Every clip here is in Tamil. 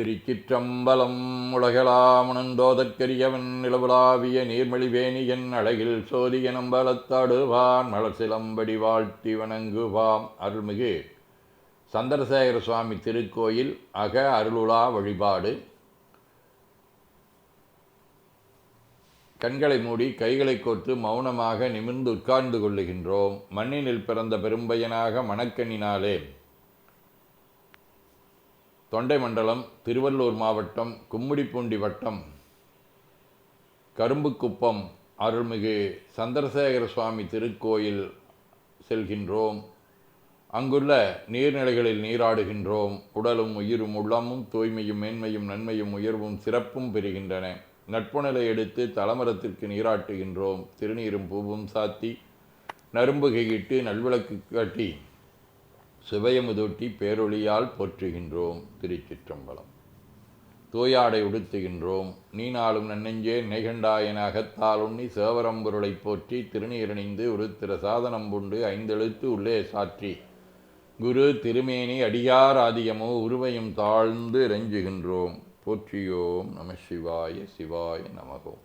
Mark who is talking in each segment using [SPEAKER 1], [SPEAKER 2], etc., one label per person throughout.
[SPEAKER 1] திருச்சிற்றம்பலம் உலகளாமுணந்தோதற்கரியவன் நிலவுலாவிய நீர்மொழிவேணியன் அழகில் சோதிய நம்பலத்தாடுவான் மலசிலம்படி வாழ்த்தி வணங்குவாம் அருள்மிகு சந்திரசேகர சுவாமி திருக்கோயில் அக அருளுலா வழிபாடு. கண்களை மூடி கைகளை கோர்த்து மௌனமாக நிமிர்ந்து உட்கார்ந்து கொள்ளுகின்றோம். மண்ணினில் பிறந்த பெரும்பயனாக மணக்கண்ணினாலே தொண்டை மண்டலம் திருவள்ளூர் மாவட்டம் கும்மிடிப்பூண்டி வட்டம் கரும்புக்குப்பம் அருள்மிகு சந்திரசேகர சுவாமி திருக்கோயில் செல்கின்றோம். அங்குள்ள நீர்நிலைகளில் நீராடுகின்றோம். உடலும் உயிரும் உள்ளமும் தூய்மையும் மேன்மையும் நன்மையும் உயர்வும் சிறப்பும் பெறுகின்றன. நட்புணலை எடுத்து தலமரத்திற்கு நீராட்டுகின்றோம். திருநீரும் பூவும் சாத்தி நரும்பு கையிட்டு நல்விளக்கு காட்டி சிவயமுதூட்டி பேரொழியால் போற்றுகின்றோம் திருச்சிற்றம்பலம். தூயாடை உடுத்துகின்றோம் நீ நாளும் நன்னெஞ்சே நினைகண்டாயன அகத்தால் உண்ணி சேவரம்பொருளைப் போற்றி திருநீரணிந்து உருத்திர சாதனம் புண்டு ஐந்தெழுத்து உள்ளே சாற்றி. குரு திருமேனி அடியார் ஆதியமோ உருவையும் தாழ்ந்து இறைஞ்சுகின்றோம் போற்றியோம் நம சிவாய சிவாய நமகோம்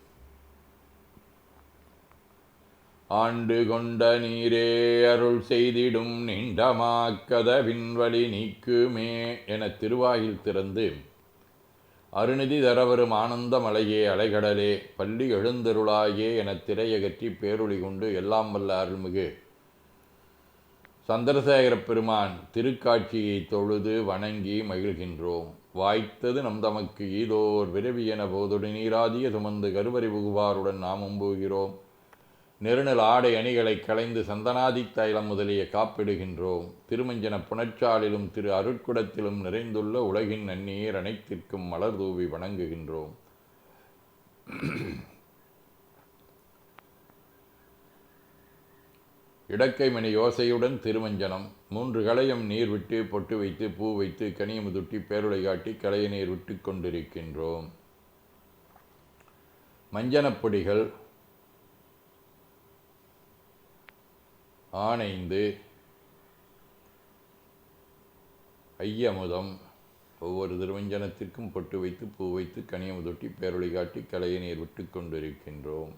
[SPEAKER 1] ஆண்டு கொண்ட நீரே அருள் செய்திடும் நீண்டமாக்கத விண்வழி நீக்குமே என திருவாயில் திறந்து அருநிதி தரவரும் ஆனந்த மலையே அலைகடலே பள்ளி எழுந்தருளாயே என திரையகற்றி பேரொளி கொண்டு எல்லாம் வல்ல அருள்மிகு. சந்திரசேகர பெருமான் திருக்காட்சியை தொழுது வணங்கி மகிழ்கின்றோம். வாய்த்தது நம் தமக்கு ஈதோர் விரவி என போதொடு நீராதிய சுமந்து கருவறி புகுவாருடன் நாமும் போகிறோம். நெருநல் ஆடை அணிகளை களைந்து சந்தனாதி தைலம் முதலிய காப்பிடுகின்றோம். திருமஞ்சன புனச்சாலிலும் திரு அருட்குடத்திலும் நிறைந்துள்ள உலகின் நன்னீர் அனைத்திற்கும் மலர் தூவி வணங்குகின்றோம். இடக்கை மணி யோசையுடன் திருமஞ்சனம். மூன்று களையும் நீர் விட்டு பொட்டு வைத்து பூ வைத்து கனியமுதுட்டி பேருளை காட்டி களைய நீர் விட்டு கொண்டிருக்கின்றோம். மஞ்சனப்பொடிகள் ஆனைந்து ஐயமுதம். ஒவ்வொரு திருவஞ்சனத்திற்கும் பொட்டு வைத்து பூ வைத்து கனியமுதொட்டி பேரொளி காட்டி கலையை நீர் விட்டு கொண்டிருக்கின்றோம்.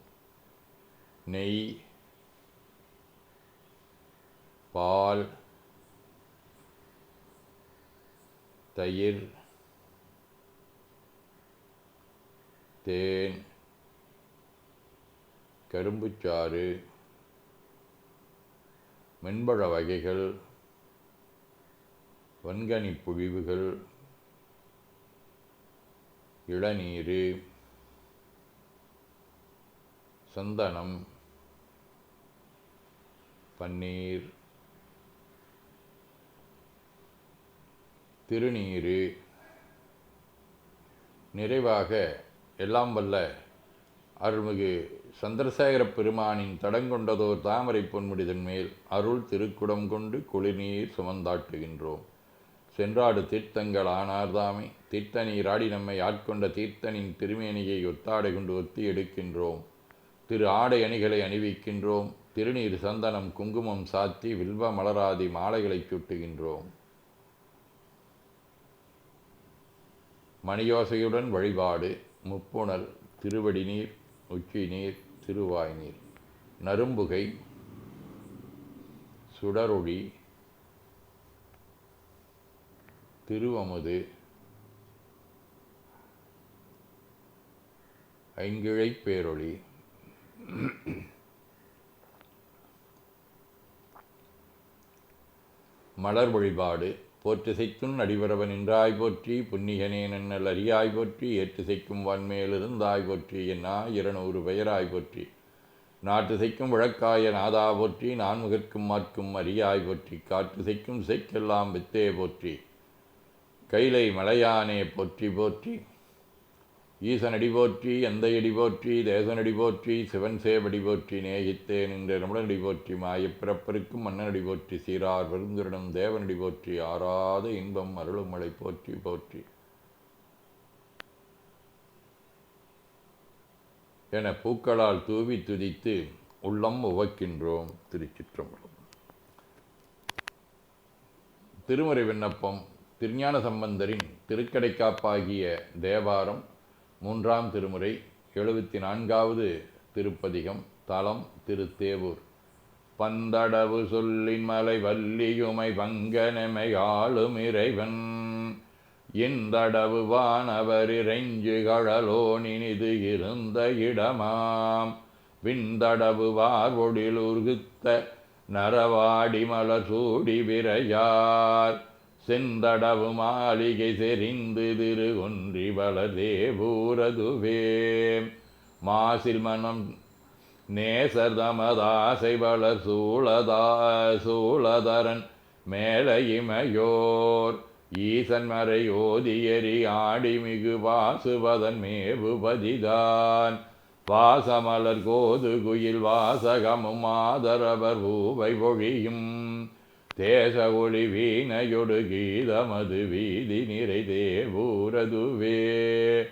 [SPEAKER 1] நெய் பால் தயிர் தேன் கரும்புச்சாறு மென்பழ வகைகள் வன்கனி பொழிவுகள் இளநீர் சந்தனம் பன்னீர் திருநீர் நிறைவாக எல்லாம் வல்ல அருள்மிகு சந்திரசேகர பெருமானின் தடங்கொண்டதோர் தாமரை பொன்முடிதன் மேல் அருள் திருக்குடம் கொண்டு குளிர்நீர் சுமந்தாட்டுகின்றோம் சென்றாடு தீர்த்தங்கள் ஆனார்தாமே. தீர்த்த நீராடி நம்மை ஆட்கொண்ட தீர்த்தனின் திருமேனியை ஒத்தாடை கொண்டு ஒத்தி எடுக்கின்றோம். திரு ஆடை அணிகளை அணிவிக்கின்றோம். திருநீர் சந்தனம் குங்குமம் சாத்தி வில்வ மலராதி மாலைகளை சுட்டுகின்றோம். மணியோசையுடன் வழிபாடு. முப்புணல் திருவடி நீர் உச்சி நீர் திருவாய் நீர் நரும்புகை சுடரொளி திருவமுது ஐங்கிழை பேரொளி. மலர் வழிபாடு போற்றிசைத்துன் அடிவரவன் நின்றாய் போற்றி புன்னிகனே நன்னல் அரியாய் போற்றி ஏற்றிசைக்கும் வான்மேலிருந்தாய் போற்றி என்னா இருநூறு பெயராய் போற்றி. நாட்டுசைக்கும் விளக்காய நாதா போற்றி நான்முகற்கும் மாற்கும் அரியாய் போற்றி காற்றுசைக்கும் செய்க்கெல்லாம் வித்தே போற்றி. கைலை மலையானே போற்றி போற்றி. ஈசனடி போற்றி எந்த அடி போற்றி தேசனடி போற்றி சிவன் சேவடி போற்றி நேகித்தேன் என்ற நம்மளடி போற்றி மாயப்பிறப்பருக்கும் மன்னனடி போற்றி சீரார் பெருந்துரிடம் தேவனடி போற்றி ஆறாத இன்பம் அருளுமலை போற்றி போற்றி. என பூக்களால் தூவி துதித்து உள்ளம் உவக்கின்றோம் திருச்சிற்றம்பலம். திருமறை விண்ணப்பம் திருஞான சம்பந்தரின் திருக்கடைக்காப்பாகிய தேவாரம் மூன்றாம் திருமுறை எழுபத்தி நான்காவது திருப்பதிகம் தலம் திருத்தேவூர். பந்தடவு சொல்லின் மலை வள்ளியுமை பங்கனமை ஆளும் இறைவன். இந்தடவு வானவர் இறைஞ்சு கழலோனினிது இருந்த இடமாம். விந்தடவு வார்வொடில் உருகுத்த நரவாடி மலர் சூடி விரையார். செந்தடவு மாளிகை செறிந்து திரு ஒன்றி வளதேபூரதுவே மாசில் மனம் நேசர் தமதாசை வளர் சூழதா சூழதரன் மேலையிமையோர். ஈசன் மறை ஓதியரி ஆடிமிகு வாசுவதன் மேபுபதிதான் வாசமலர் கோது குயில் வாசகமும் ஆதரவர் பூவை பொழியும். தேச ஒளி வீணையொடு கீதமது வீதி நிறை தேவூரதுவே.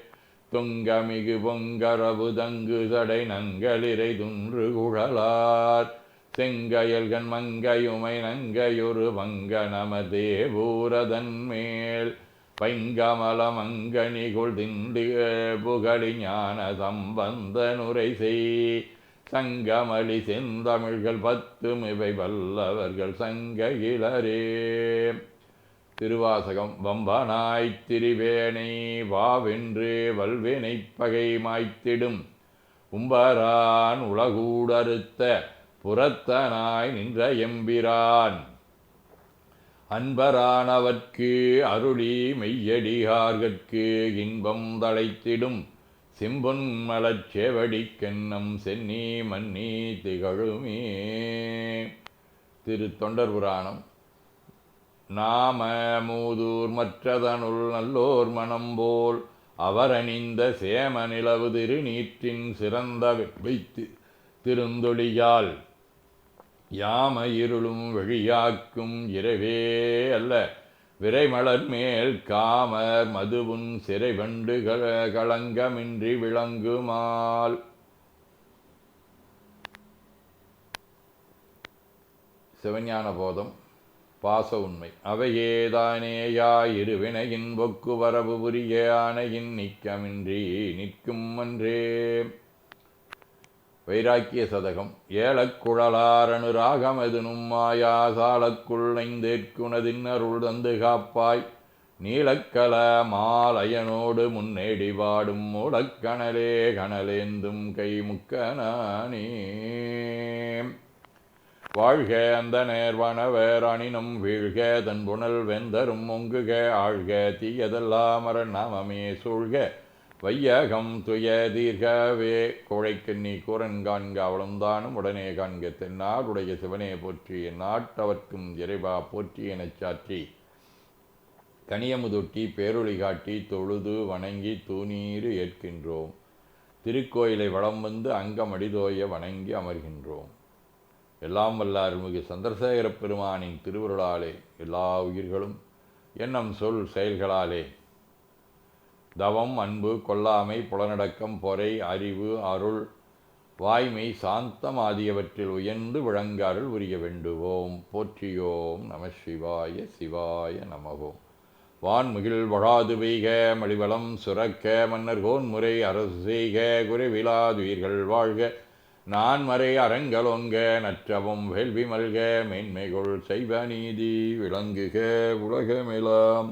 [SPEAKER 1] துங்கமிகு பொங்கரவு தங்கு சடை நங்களிரை துன்று குழலார். செங்கயல்கண் மங்கையுமை நங்கையொரு மங்க நம தேவூரதன் மேல். பைங்கமல மங்கனிகுள் திண்டு புகழி ஞான சம்பந்த நுரை செய். சங்கமளி செந்தமிழ்கள் பத்தும் இவை வல்லவர்கள் சங்ககிலரே திருவாசகம் வம்பனாய் திரிவேணை வாவென்று வல்வினை பகை மாய்த்திடும். உம்பரான் உலகூடறுத்த புறத்தனாய் நின்ற எம்பிரான். அன்பரானவர்க்கு அருளி மெய்யடிகார்கட்கு இன்பம் தழைத்திடும். சிம்பொன் மலச்செவடிக்கென்னம் சென்னி மன்னி திகழுமே. திரு தொண்டர் புராணம். நாம மூதூர் மற்றதனுள் நல்லோர் மனம் போல் அவரணிந்த சேம நிலவு திருநீற்றின் சிறந்த வைத்து திருந்தொழியால் யாம இருளும் வெளியாக்கும் இரவே அல்ல. விரைமலர் மேல் காமர் மதுவும் சிறை வண்டு களங்கமின்றி விளங்குமால். சிவஞான போதம் பாச உண்மை. அவையேதானேயா இருவினையின் பொக்கு வரவு புரிய ஆணையின் நிக்கமின்றி நிற்கும் அன்றே. வைராக்கிய சதகம். ஏலக்குழலாரணு ராகமெதுனும் மாயா சாலக்குள் ஐந்தேற்குனதின் அருள் தந்து காப்பாய். நீலக்கல மாலயனோடு முன்னேடி பாடும் மூலக்கணலே கணலேந்தும் கை முக்கனானே வாழ்க அந்த நேர்வனவர் அணினும் வீழ்க தன் புனல் வெந்தரும் ஒங்குக ஆழ்க தீயதெல்லாம் நாமமே சூழ்க. வையகம் துய தீர்கவே கோழைக்கண்ணி கூரன் காண்க அவளந்தானும் உடனே காண்க தென்னாடுடைய சிவனே போற்றி என் நாட்டவர்க்கும் இறைவா போற்றி எனச் சாற்றி. கனியமுதொட்டி பேரொளி காட்டி தொழுது வணங்கி தூணீறு ஏற்கின்றோம். திருக்கோயிலை வளம் வந்து அங்கமடிதோய வணங்கி அமர்கின்றோம். எல்லாம் வல்ல அருள்மிகு சந்திரசேகர பெருமானின் திருவருளாலே எல்லா உயிர்களும் எண்ணம் சொல் செயல்களாலே தவம் அன்பு கொல்லாமை புலனடக்கம் பொறை அறிவு அருள் வாய்மை சாந்தம் ஆகியவற்றில் உயர்ந்து விளங்காரில் உரிய வேண்டுவோம். போற்றியோம் நம சிவாய சிவாய நமகோம் வான்முகில் வழாது பெய்க மலிவளம் சுரக்க மன்னர் கோன்முறை அரசு செய்க குறைவிலாதுயிர்கள் வாழ்க. நான் மறை அரங்கலொங்க நற்றவும் வேள்வி மல்க மேன்மைகொள் செய்வ நீதி விளங்குக உலகமெலாம்.